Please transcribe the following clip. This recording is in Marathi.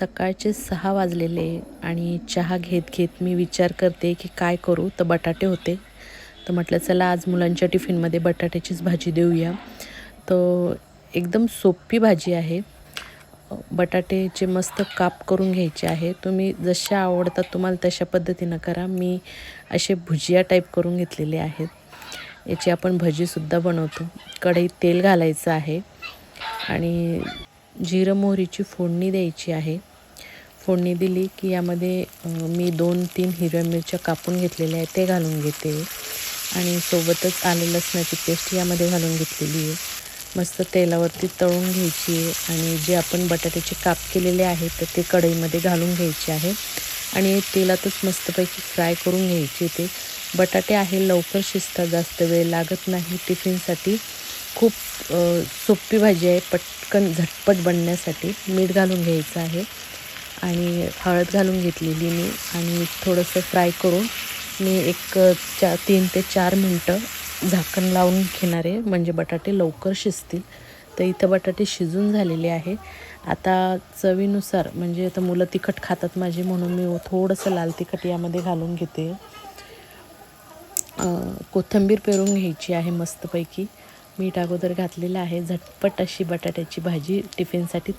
सकाळचे सहा वाजलेले आणि चहा घेत घेत मी विचार करते की काय करू तर बटाटे होते. तर म्हटलं चला आज मुलांच्या टिफिनमध्ये बटाट्याचीच भाजी देऊया. तर एकदम सोपी भाजी आहे. बटाट्याचे मस्त काप करून घ्यायचे आहे. तुम्ही जशा आवडतात तुम्हाला तशा पद्धतीनं करा. मी असे भुजिया टाईप करून घेतलेले आहेत. याची आपण भजीसुद्धा बनवतो. कढईत तेल घालायचं आहे. आणि जिरं मोहरीची फोडणी द्यायची आहे. फोडणी दिली की यामध्ये मी दोन तीन हिरव्या मिरच्या कापून घेतलेल्या आहेत ते घालून घेते. आणि सोबतच आलं लसणाची पेस्ट यामध्ये घालून घेतलेली आहे. मस्त तेलावरती तळून घ्यायची आहे आणि जे आपण बटाट्याचे काप केलेले आहेत तर ते कढईमध्ये घालून घ्यायचे आहे. आणि तेलातच मस्तपैकी फ्राय करून घ्यायचे ते. बटाटे आहे लवकर शिजतात जास्त वेळ लागत नाही टिफिनसाठी. खूप सोपी भाजी आहे. पटकन झटपट बनण्यासाठी मीठ घालून घ्यायचं आहे. आणि हळद घालून घेतलेली मी. आणि थोडंसं फ्राय करून मी एक चा तीन ते चार मिनटं झाकण लावून घेणार आहे. म्हणजे बटाटे लवकर शिजतील. तर इथं बटाटे शिजून झालेले आहे. आता चवीनुसार म्हणजे आता मुलं तिखट खातात माझी म्हणून मी थोडंसं लाल तिखट यामध्ये घालून घेते. कोथिंबीर पेरून घ्यायची आहे मस्तपैकी. मीठ अगोदर घातलेलं आहे. झटपट अशी बटाट्याची भाजी टिफिनसाठी